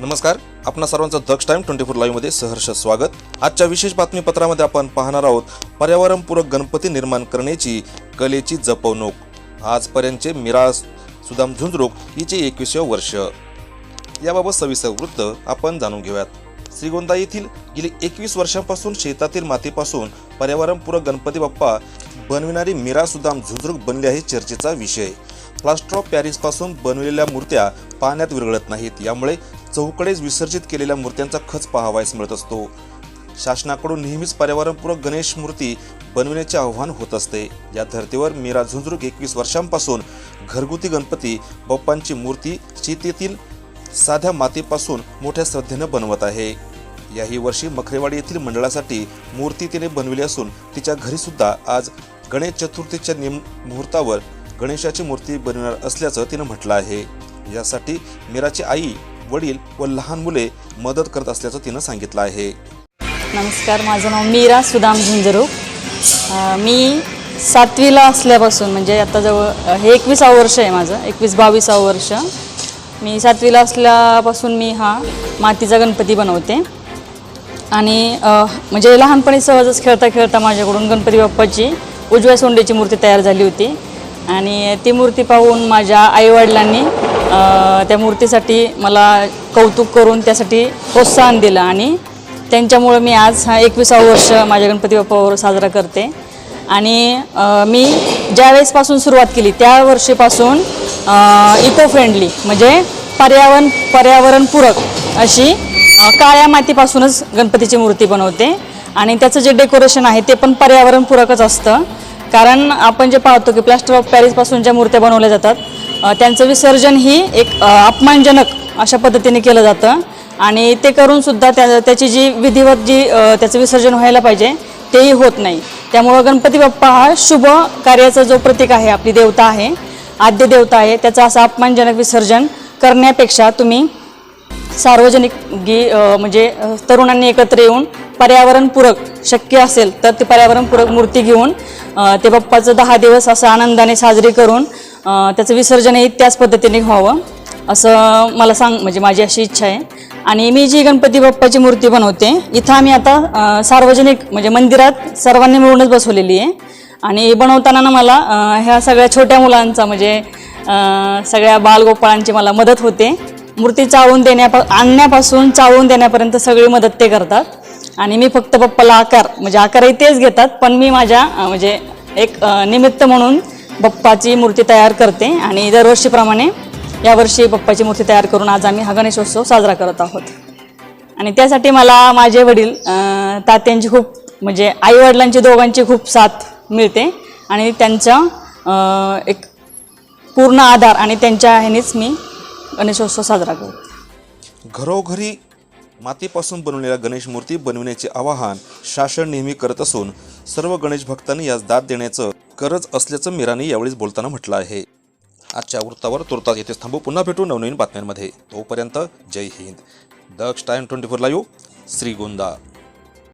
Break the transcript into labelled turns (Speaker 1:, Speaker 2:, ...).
Speaker 1: नमस्कार. आपणा सर्वांचं दक्ष टाइम ट्वेंटी फोर लाईव्हमध्ये सहर्ष स्वागत. आजच्या विशेष बातमीपत्रामध्ये आपण पाहणार आहोत पर्यावरणपूरक गणपती निर्माण करण्याची कलेची जपवणूक. आजपर्यंतचे मिरा सुदाम झुंजरुक हिचे एकविसवे वर्ष. याबाबत सविस्तर वृत्त आपण जाणून घेऊयात. श्रीगोंदा येथील गेली एकवीस वर्षांपासून शेतातील मातीपासून पर्यावरणपूरक गणपती बाप्पा बनविणारी मीरा सुदाम झुंजरुक बनली आहे चर्चेचा विषय. प्लास्टर ऑफ पॅरिसपासून बनविलेल्या मूर्त्या पाण्यात विरघळत नाहीत. यामुळे चौकडेच विसर्जित केलेल्या मूर्त्यांचा खच पाहावयास मिळत असतो. शासनाकडून नेहमीच पर्यावरणपूरक गणेश मूर्ती बनविण्याचे आव्हान होत असते. या धर्तीवर मीरा झुंजरूक एकवीस वर्षांपासून घरगुती गणपती बाप्पांची मूर्ती शेतीतील साध्या मातीपासून मोठ्या श्रद्धेनं बनवत आहे. याही वर्षी मखरेवाडी येथील मंडळासाठी मूर्ती तिने बनविली असून तिच्या घरीसुद्धा आज गणेश चतुर्थीच्या निम मुहूर्तावर गणेशाची मूर्ती बनवणार असल्याचं तिनं म्हटलं आहे. यासाठी मीराची आई वडील व लहान मुले मदत करत असल्याचं तिनं सांगितलं आहे.
Speaker 2: नमस्कार माझं नाव मीरा सुदाम झुंजरू. मी सातवीला असल्यापासून म्हणजे आता जवळ हे एकविसावं वर्ष आहे माझं एकवीस बावीसावं वर्ष. मी सातवीला असल्यापासून मी हा मातीचा गणपती बनवते. आणि म्हणजे लहानपणी सहजच खेळता खेळता माझ्याकडून गणपती बाप्पाची उजव्या सोंडेची मूर्ती तयार झाली होती. आणि ती मूर्ती पाहून माझ्या आईवडिलांनी त्या मूर्तीसाठी मला कौतुक करून त्यासाठी प्रोत्साहन दिलं आणि त्यांच्यामुळं मी आज हा एकविसावं वर्ष माझ्या गणपती बाप्पावर साजरा करते. आणि मी ज्या वेळेसपासून सुरुवात केली त्या वर्षीपासून इको फ्रेंडली म्हणजे पर्यावरण पर्यावरणपूरक अशी काळ्या मातीपासूनच गणपतीची मूर्ती बनवते. आणि त्याचं जे डेकोरेशन आहे ते पण पर्यावरणपूरकच असतं. कारण आपण जे पाहतो की प्लॅस्टर ऑफ पॅरिसपासून ज्या मूर्त्या बनवल्या जातात त्यांचं विसर्जन ही एक अपमानजनक अशा पद्धतीने केलं जातं. आणि ते करून सुद्धा त्या त्याची जी विधिवत जी त्याचं विसर्जन व्हायला पाहिजे तेही होत नाही. त्यामुळं गणपती बाप्पा हा शुभ कार्याचा जो प्रतीक आहे आपली देवता आहे आद्य देवता आहे त्याचं असं अपमानजनक विसर्जन करण्यापेक्षा तुम्ही सार्वजनिक गी म्हणजे तरुणांनी एकत्र येऊन पर्यावरणपूरक शक्य असेल तर ते पर्यावरणपूरक मूर्ती घेऊन ते बाप्पाचं दहा दिवस असं आनंदाने साजरी करून त्याचं विसर्जनही त्याच पद्धतीने व्हावं. असं मला सांग म्हणजे माझी अशी इच्छा आहे. आणि मी जी गणपती बाप्पाची मूर्ती बनवते इथं आम्ही आता सार्वजनिक म्हणजे मंदिरात सर्वांनी मिळूनच बसवलेली आहे. आणि बनवताना ना मला ह्या सगळ्या छोट्या मुलांचा म्हणजे सगळ्या बालगोपाळांची मला मदत होते. मूर्ती चावून देण्यापा आणण्यापासून चावून देण्यापर्यंत सगळी मदत ते करतात. आणि मी फक्त बाप्पाला आकार म्हणजे आकारही तेच घेतात पण मी माझ्या म्हणजे एक निमित्त म्हणून बप्पाची मूर्ती तयार करते आणि दरवर्षीप्रमाणे यावर्षी बप्पाची मूर्ती तयार करून आज आम्ही हा गणेशोत्सव साजरा करत आहोत. आणि त्यासाठी मला माझे वडील तात्यांची खूप म्हणजे आईवडिलांची दोघांची खूप साथ मिळते आणि त्यांचा एक पूर्ण आधार आणि त्यांच्या ह्यानेच मी गणेशोत्सव साजरा करते.
Speaker 1: घरोघरी मातीपासून बनवलेल्या गणेश मूर्ती बनविण्याचे आवाहन शासन नेहमी करत असून सर्व गणेश भक्तांनी यास दाद देण्याचं गरज असल्याचं मीराने यावेळी बोलताना म्हटलं आहे. आजच्या वृत्तावर तुर्तास येथेच थांबू. पुन्हा भेटू नवनवीन बातम्यांमध्ये. तोपर्यंत जय Hind. Daksh time twenty four live Shrigonda.